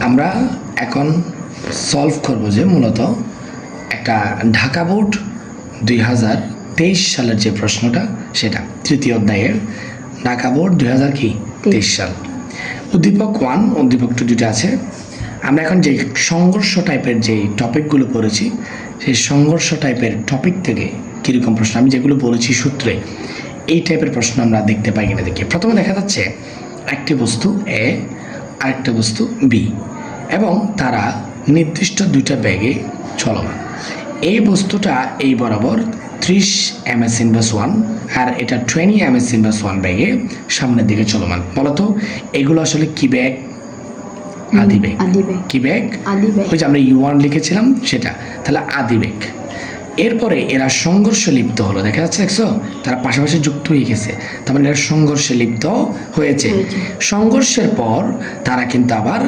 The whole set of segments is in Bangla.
আমরা এখন সলভ করব যে মূলত একটা ঢাকা বোর্ড দুই হাজার তেইশ সালের যে প্রশ্নটা, সেটা তৃতীয় অধ্যায়ের ঢাকা বোর্ড দুই হাজার কি? তেইশ সাল। উদ্দীপক ওয়ান উদ্দীপক টু দুটো আছে। আমরা এখন যে সংঘর্ষ টাইপের যে টপিকগুলো পড়েছি, সেই সংঘর্ষ টাইপের টপিক থেকে কীরকম প্রশ্ন? আমি যেগুলো বলেছি সূত্রে, এই টাইপের প্রশ্ন আমরা দেখতে পাই কিনা দেখি। প্রথমে দেখা যাচ্ছে একটি বস্তু এ আরেকটা বস্তু বি এবং তারা নির্দিষ্ট দুইটা ব্যাগে চলমান। এই বস্তুটা এই বরাবর ত্রিশ এম এস ইনভার্স ওয়ান আর এটা twenty M S inverse one ব্যাগে সামনের দিকে চলমান। বলতো এগুলো আসলে কি ব্যাগ? আদি ব্যাগ। কি ব্যাগ। ওই যে আমরা ইউ ওয়ান লিখেছিলাম সেটা। তাহলে আদি ব্যাগ। এরপরে এরা সংঘর্ষে লিপ্ত হলো। দেখা যাচ্ছে দেখছ? তারা পাশাপাশি যুক্ত হয়ে গেছে। তার মানে এরা সংঘর্ষে লিপ্ত হয়েছে। সংঘর্ষের পর তারা কিন্তু আবার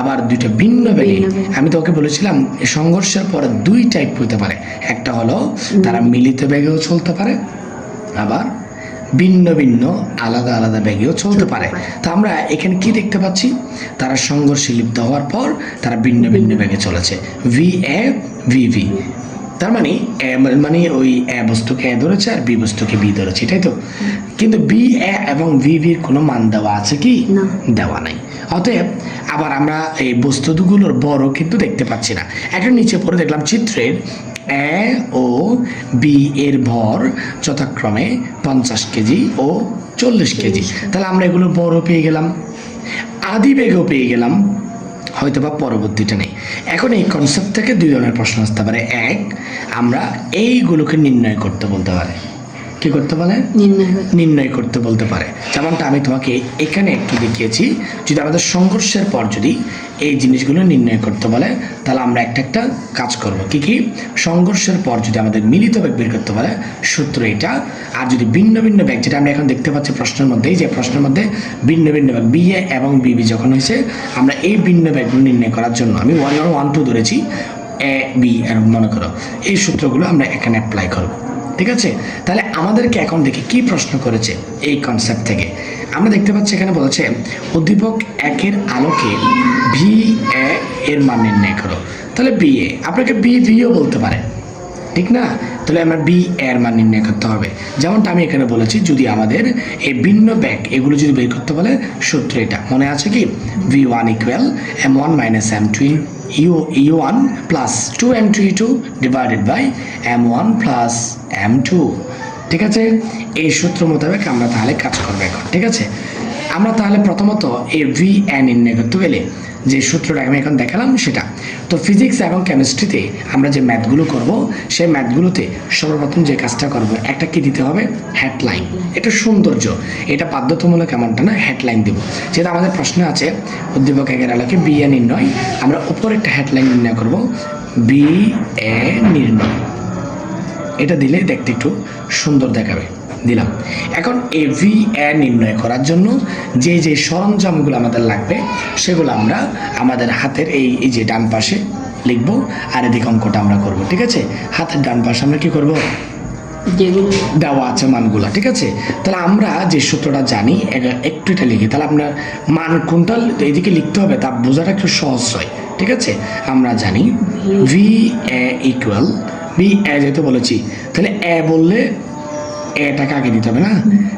আবার দুইটা ভিন্ন ব্যাগে। আমি তোকে বলেছিলাম সংঘর্ষের পর দুই টাইপ হতে পারে। একটা হলো তারা মিলিত ব্যাগেও চলতে পারে আবার ভিন্ন ভিন্ন আলাদা আলাদা ব্যাগেও চলতে পারে। তা আমরা এখানে কি দেখতে পাচ্ছি? তারা সংঘর্ষে লিপ্ত হওয়ার পর তারা ভিন্ন ভিন্ন ব্যাগে চলেছে। ভি এ ভি ভি তার মানে এ মানে ওই এ বস্তুকে এ ধরেছে আর বি বস্তুকে বি ধরেছে তাই তো? কিন্তু বি এ এবং ভি ভির কোনো মান দেওয়া আছে কি? না। দেওয়া নাই। অতএব আবার আমরা এই বস্তুগুলোর বড় কিন্তু দেখতে পাচ্ছি না। একটা নিচে পড়ে দেখলাম চিত্রের এ ও বি এর ভর যথাক্রমে পঞ্চাশ কেজি ও চল্লিশ কেজি। তাহলে আমরা এগুলো বড় পেয়ে গেলাম আদি বেগও পেয়ে গেলাম। হয়তো বা পরবর্তীটা নেই। এখন এই কনসেপ্ট থেকে দুই ধরনের প্রশ্ন আসতে পারে। এক, আমরা এইগুলোকে নির্ণয় করতে বলতে পারে। কি করতে বলে? নির্ণয় নির্ণয় করতে বলতে পারে। যেমনটা আমি তোমাকে এখানে একটু দেখিয়েছি যদি আমাদের সংঘর্ষের পর যদি এই জিনিসগুলো নির্ণয় করতে বলে তাহলে আমরা একটা একটা কাজ করব। কি কি? সংঘর্ষের পর যদি আমাদের মিলিত ব্যাগ বের করতে পারে সূত্র এটা। আর যদি ভিন্ন ভিন্ন ব্যাগ যেটা আমরা এখন দেখতে পাচ্ছি প্রশ্নের মধ্যেই যে প্রশ্নের মধ্যে ভিন্ন ভিন্ন ব্যাগ বি এ এবং বিবি যখন হয়েছে আমরা এই ভিন্ন ব্যাগগুলো নির্ণয় করার জন্য আমি ওয়ান ওয়ান টু ধরেছি এ বি এরকম মনে করো। এই সূত্রগুলো আমরা এখানে অ্যাপ্লাই করব। ঠিক আছে? তাহলে আমাদেরকে এখন দেখি কি প্রশ্ন করেছে এই কনসেপ্ট থেকে। আমরা দেখতে পাচ্ছি এখানে বলেছে, উদ্দীপক একের আলোকে ভি এ এর মান নির্ণয় করো। তাহলে বি এ আপনাকে বি ভিও বলতে পারে। ঠিক না? তাহলে আমরা বি এর মান নির্ণয় করতে হবে। যেমনটা আমি এখানে বলেছি, যদি আমাদের এই ভিন্ন ব্যাগ এগুলো যদি বের করতে বলে, সূত্র এটা। মনে আছে কি? V one equal M one minus M two U U one plus two M two E two divided by M one plus M two ঠিক আছে? এই সূত্র মোতাবেক আমরা তাহলে কাজ করব এখন। ঠিক আছে? আমরা তাহলে প্রথমত এই ভি এন নির্ণয় করতে গেলে যে সূত্রটা আমি এখন দেখালাম সেটা। তো ফিজিক্স এবং কেমিস্ট্রিতে আমরা যে ম্যাথগুলো করব, সেই ম্যাথগুলোতে সর্বপ্রথম যে কাজটা করব, একটা কি দিতে হবে? হেডলাইন এটা সৌন্দর্য। এটা বাধ্যতামূলক এমনটা না হেডলাইন দেব। যেটা আমাদের প্রশ্ন আছে, উদ্দীপক একের আলোকে বি এ নির্ণয়। আমরা উপরে একটা হেডলাইন নির্ণয় করব। বি এ নির্ণয়। এটা দিলে দেখতে একটু সুন্দর দেখাবে। দিলাম। এখন এ ভি এ নির্ণয় করার জন্য যে যে সরঞ্জামগুলো আমাদের লাগবে সেগুলো আমরা আমাদের হাতের এই এই যে ডান পাশে লিখব আর এদিকে অঙ্কটা আমরা করব ঠিক আছে? হাতের ডান পাশে আমরা কি করব? যেগুলো দেওয়া আছে মানগুলো ঠিক আছে? তাহলে আমরা যে সূত্রটা জানি একটু এটা লিখি তাহলে আপনার মান কোনটা এদিকে লিখতে হবে তা বোঝাটা একটু সহজ হয় ঠিক আছে? আমরা জানি V A equal V A যেহেতু বলেছি তাহলে এ বললে এটাকে আগে দিতে হবে না?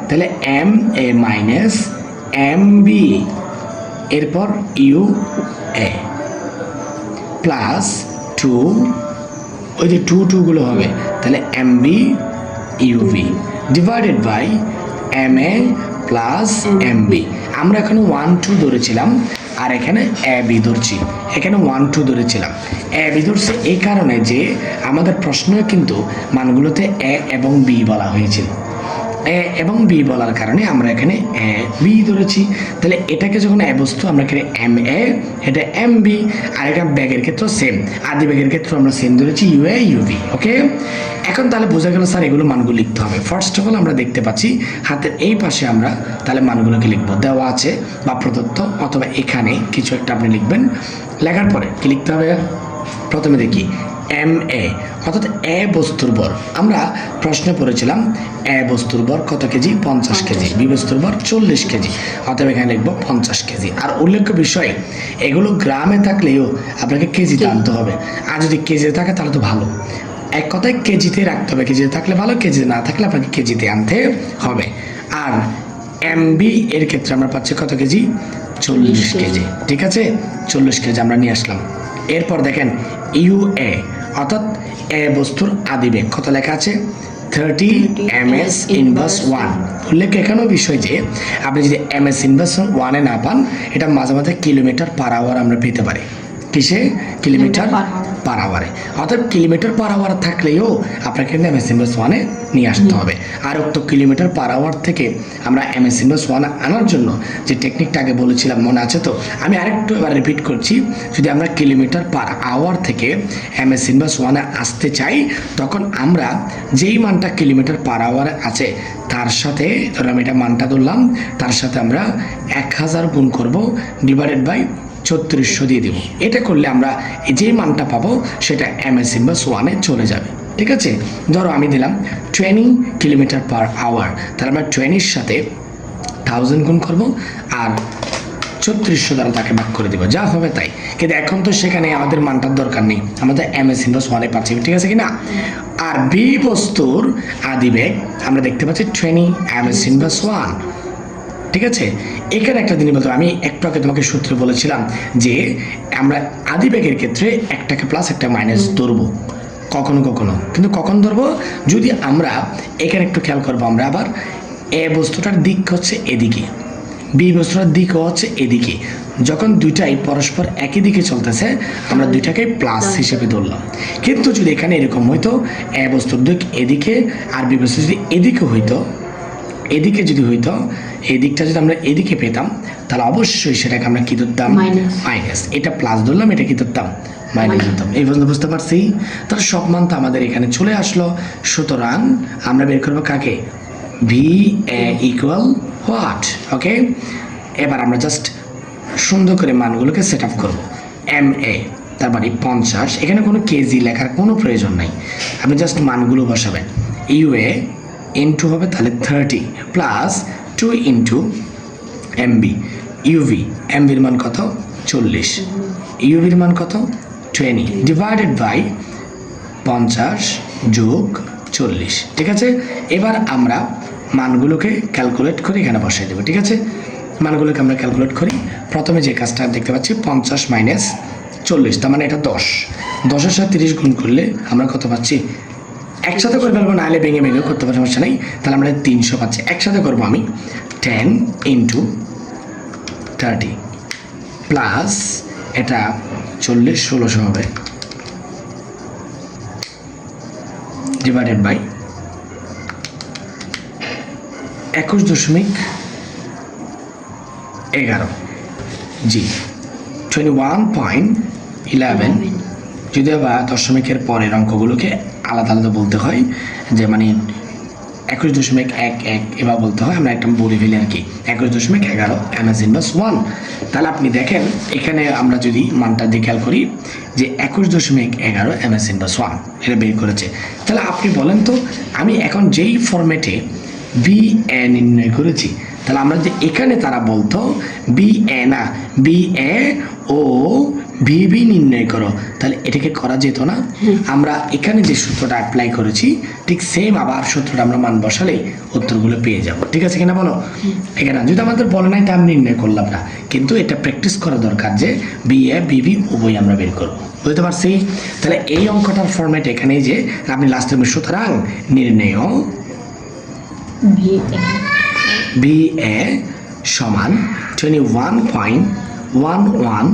তাহলে M A minus M B এরপর ইউ এ প্লাস টু ওই যে টু টুগুলো হবে। তাহলে M B UV divided by M A plus M B আমরা এখানে ওয়ান টু ধরেছিলাম। আর এখানে এ বি ধরছি এখানে ওয়ান টু ধরেছিলাম এ বি ধরছে এই কারণে যে আমাদের প্রশ্নে কিন্তু মানগুলোতে এ এবং বি বলা হয়েছিল। এ এবং বি বলার কারণে আমরা এখানে, এ, বি ধরেছি। তাহলে এটাকে যখন এ বস্তু, আমরা এখানে এম, এ, এটা এম, বি, আর এটা ব্যাগের ক্ষেত্রেও সেম আদি ব্যাগের ক্ষেত্রে আমরা সেম ধরেছি, U, A, U UV okay? এখন তাহলে বোঝা গেল স্যার, এগুলো মানগুলো লিখতে হবে। ফার্স্ট অফ অল আমরা দেখতে পাচ্ছি, হাতের এই পাশে আমরা তাহলে মানগুলোকে লিখব। দেওয়া আছে, বা প্রদত্ত, অথবা এখানে কিছু একটা আপনি লিখবেন। লেখার পরে কি লিখতে হবে? প্রথমে দেখি এম এ অর্থাৎ এ বস্তুর বর। আমরা প্রশ্নে পড়েছিলাম এ বস্তুর বর কত কেজি? পঞ্চাশ কেজি। বি বস্তুর বর চল্লিশ কেজি। অতএব এখানে লিখব পঞ্চাশ কেজি। আর উল্লেখ্য বিষয় এগুলো গ্রামে থাকলেও আপনাকে কেজিতে আনতে হবে। আর যদি কেজিতে থাকে তাহলে তো ভালো। এক কথায় কেজিতে রাখতে হবে। কেজিতে থাকলে ভালো কেজিতে না থাকলে আপনাকে কেজিতে আনতে হবে। আর এমবি এর ক্ষেত্রে আমরা পাচ্ছি কত কেজি? চল্লিশ কেজি। ঠিক আছে? চল্লিশ কেজি আমরা নিয়ে আসলাম। এরপর দেখেন ইউ এ, অর্থাৎ এ বস্তুর আদিবেগ। কত লেখা আছে? Thirty M S inverse one উল্লেখ এখানেও বিষয় যে, আপনি যদি এম এস ইনভার্স ওয়ানে না পান, এটা মাঝে মাঝে কিলোমিটার পার আওয়ার আমরা পেতে পারি। কিসে কিলোমিটার পার আওয়ারে অর্থাৎ কিলোমিটার পার আওয়ার থাকলেও আপনাকে কিন্তু এম এস ইনভার্স ওয়ানে নিয়ে আসতে হবে। আর উক্ত কিলোমিটার পার আওয়ার থেকে আমরা এম এস ইনভার্স ওয়ান আনার জন্য যে টেকনিকটা আগে বলেছিলাম মনে আছে তো? আমি আরেকটু এবার রিপিট করছি। যদি আমরা কিলোমিটার পার আওয়ার থেকে এম এস ইনভার্স ওয়ানে আসতে চাই তখন আমরা যেই মানটা কিলোমিটার পার আওয়ারে আছে তার সাথে ধরো আমি এটা মানটা ধরলাম তার সাথে আমরা এক হাজার গুণ করব ডিভাইডেড বাই ছত্রিশশো দিয়ে দেবো। এটা করলে আমরা যে মানটা পাবো সেটা এম এস ইনভার্স ওয়ানে চলে যাবে। ঠিক আছে? ধরো আমি দিলাম টোয়েন্টি কিলোমিটার পার আওয়ার তাহলে আমরা টোয়েন্টির সাথে থাউজেন্ড গুণ করব আর ছত্রিশশো দ্বারা তাকে ভাগ করে দেবো। যা হবে তাই। কিন্তু এখন তো সেখানে আমাদের মানটার দরকার নেই। আমাদের এম এস ইনভার্স ওয়ানে পাচ্ছি। ঠিক আছে কি না আর বি বস্তুর আদিবেগ আমরা দেখতে পাচ্ছি twenty M S inverse one. ঠিক আছে? এখানে একটা জিনিস বলতে আমি একটু আগে তোমাকে সূত্র বলেছিলাম যে আমরা আদি আদিবেগের ক্ষেত্রে একটাকে প্লাস একটা মাইনাস ধরবো। কখনো কখনো। কিন্তু কখন ধরবো? যদি আমরা এখানে একটু খেয়াল করব আমরা আবার এ বস্তুটার দিক হচ্ছে এদিকে বি বস্তুটার দিক হচ্ছে এদিকে। যখন দুইটাই পরস্পর একই দিকে চলতেছে আমরা দুইটাকে প্লাস হিসেবে ধরলাম। কিন্তু যদি এখানে এরকম হইতো এ বস্তুর দিক এদিকে আর বি বস্তু যদি এদিকে হইতো এদিকে যদি হইতো এই দিকটা যদি আমরা এদিকে পেতাম তাহলে অবশ্যই সেটাকে আমরা কি ধরতাম। মাইনাস এটা প্লাস ধরলাম এটা কি ধরতাম মাইনাস ধরতাম এই পর্যন্ত বুঝতে পারছি? তাহলে সব মান তো আমাদের এখানে চলে আসলো। সুতরাং আমরা বের করব কাকে? V A equal what okay এবার আমরা জাস্ট সুন্দর করে মানগুলোকে সেট আপ করব। এম এ তার মানে পঞ্চাশ। এখানে কোনো কেজি লেখার কোনো প্রয়োজন নাই। আপনি জাস্ট মানগুলো বসাবেন। ইউ এ ইন্টু হবে তাহলে thirty plus two into MB UV এমবির মান কত? চল্লিশ। ইউভির মান কত? টোয়েন্টি ডিভাইডেড বাই পঞ্চাশ যোগ চল্লিশ। ঠিক আছে? এবার আমরা মানগুলোকে ক্যালকুলেট করে এখানে বসাই দেবো। ঠিক আছে? মানগুলোকে আমরা ক্যালকুলেট করি। প্রথমে যে কাজটা দেখতে পাচ্ছি, পঞ্চাশ মাইনাস চল্লিশ, তার মানে এটা দশ। দশের সাথে তিরিশ গুণ করলে আমরা কত পাচ্ছি? একসাথে করে ফেলব, নাহলে ভেঙে ভেঙে করতে পারব, সমস্যা নেই। তাহলে আমরা তিনশো পাচ্ছি একসাথে করব আমি। টেন ইন্টু থার্টি প্লাস এটা চল্লিশ, ষোলোশো হবে। ডিভাইডেড বাই একুশ দশমিক এগারো। জি। টোয়েন্টি ওয়ান পয়েন্ট ইলেভেন যদিও বা দশমিকের পরের অঙ্কগুলোকে আলাদা আলাদা বলতে হয়, যে মানে একুশ দশমিক এক এক এবার বলতে হয়, আমরা একটা বলে ফেলি আর কি। একুশ দশমিক এগারো এমএস ইনভার্স ওয়ান। তাহলে আপনি দেখেন, এখানে আমরা যদি মানটা দিয়ে খেয়াল করি, যে একুশ দশমিক এগারো এমএস ইনভার্স ওয়ান, এটা বের করেছে। তাহলে আপনি বলেন তো, আমি এখন যেই ফরম্যাটে বি এ নির্ণয় করেছি, তাহলে আমরা যে এখানে তারা বলতো বি এ না বি এ ও ভিবি নির্ণয় করো। তাহলে এটাকে করা যেত না। আমরা এখানে যে সূত্রটা অ্যাপ্লাই করেছি ঠিক সেম আবার সূত্রটা আমরা মান বসালেই উত্তরগুলো পেয়ে যাব। ঠিক আছে কিনা বলো? এখানে যদি আমাদের বলে নাই তা আমি নির্ণয় করলাম না। কিন্তু এটা প্র্যাকটিস করা দরকার যে বি এ বিবি উভয় আমরা বের করব। বুঝতে পারছি? তাহলে এই অঙ্কটার ফরম্যাট এখানেই যে আপনি লাস্টে সুতরাং নির্ণয় বি এ সমান twenty one point one one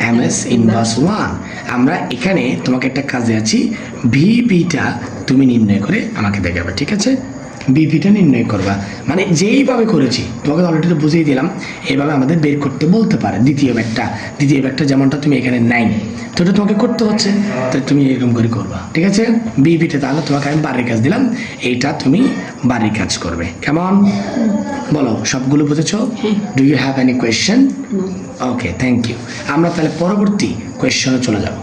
M S inverse one আমরা এখানে তোমাকে একটা কাজে আছি। ভিপিটা তুমি নির্ণয় করে আমাকে দেখাবে, ঠিক আছে? বিপিটা নির্ণয় করবা। মানে যেইভাবে করেছি, তোমাকে অলরেডি তো বুঝিয়ে দিলাম এইভাবে আমাদের বের করতে বলতে পারে দ্বিতীয় ব্যাগটা দ্বিতীয় ব্যাগটা যেমনটা তুমি এখানে নাই তো এটা তোমাকে করতে হচ্ছে তো তুমি এরকম করে করবা। ঠিক আছে? বিপিটা তাহলে তোমাকে আমি বাড়ির কাজ দিলাম, এইটা তুমি বাড়ির কাজ করবে। কেমন বলো, সবগুলো বুঝেছ? Do you have any question okay thank you আমরা তাহলে পরবর্তী কোয়েশ্চনে চলে যাব।